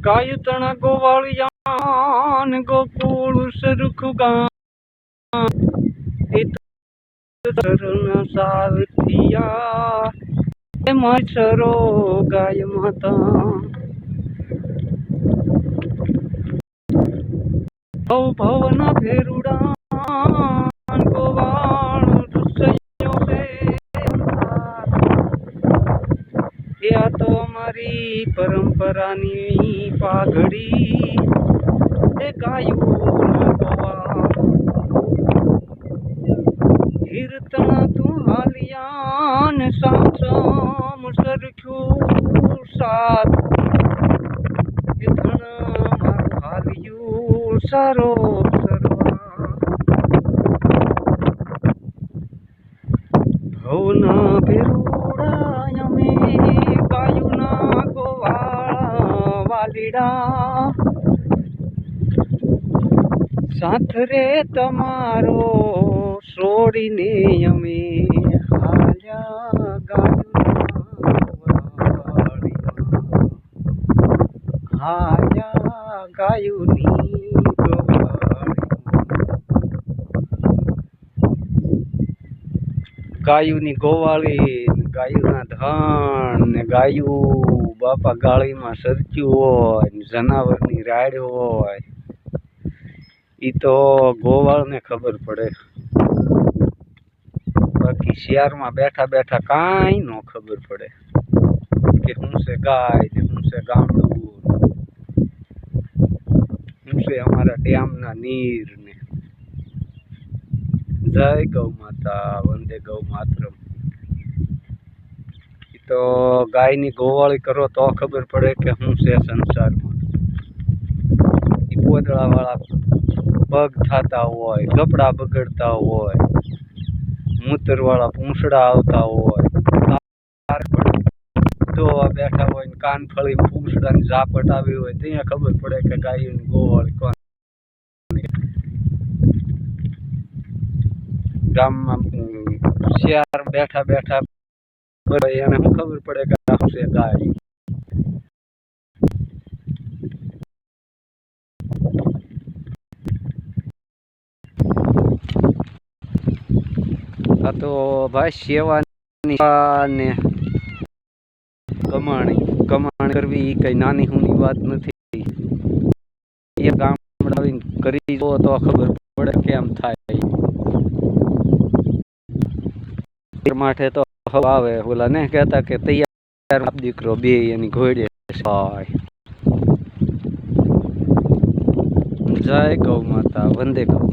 ગાય તણા ગોવાળિયાન ગોકુળ સરખ શરણ સાવથિયા એ મચ્છરો ગાય માતા. ભવ ભવના ફેરુડા તો અમારી પરંપરાની પાઘડી એ ગાયું કીર્તન તું હાલિયાન સાસમ સરખ્યું સાત ધણ મારું હાલિયું સારો ભવના ગાયુના ગોવાળા વાલીડા સાથ રે તમારો છોડીને અમે હાલ્યા વાડીમાં. હાલ્યા ગાયુની. ગાયુની ગોવાળી ગાયુના ધણ ને ગાયું. બાપા ગાળીમાં સરચ્યું હોય જનાવરની રાડ હોય. ઈ તો ગોવાળને ખબર પડે. બાકી શિયાળમાં બેઠા બેઠા કાંઈ ન ખબર પડે. કે શું છે ગાય ને શું છે ગામડું. શું છે અમારા ડેમના નીર ને જય ગૌ માતા, વંદે ગૌ માતરમ. તો ગાયની ગોવાળી કરો તો ખબર પડે કે શું છે સંસારમાં. પોદળાવાળા પગ થતા હોય, કપડાં બગડતા હોય, મૂતરવાળા પૂંછડા આવતા હોય. ધોવા તો બેઠા હોય ને કાન ફળી પૂંછડાની ઝાપટ આવી હોય, ત્યાં ખબર પડે કે ગાયની ગોવાળી કોણ ગામમાં શિયાર બેઠા બેઠા બરાબર એને શું ખબર પડે કે આ છે, ગાય? તો ભાઈ સેવાની કમાણી કમાણી કરવી એ કઈ નાની હુની વાત નથી. એ ગામડા કરી દો તો ખબર પડે કેમ થાય. માટે તો હવે આવે, ઓલા ને કહેતા કે તૈયાર આપ દીકરો બે એની ઘોડે જય ગૌ માતા, વંદે ગૌ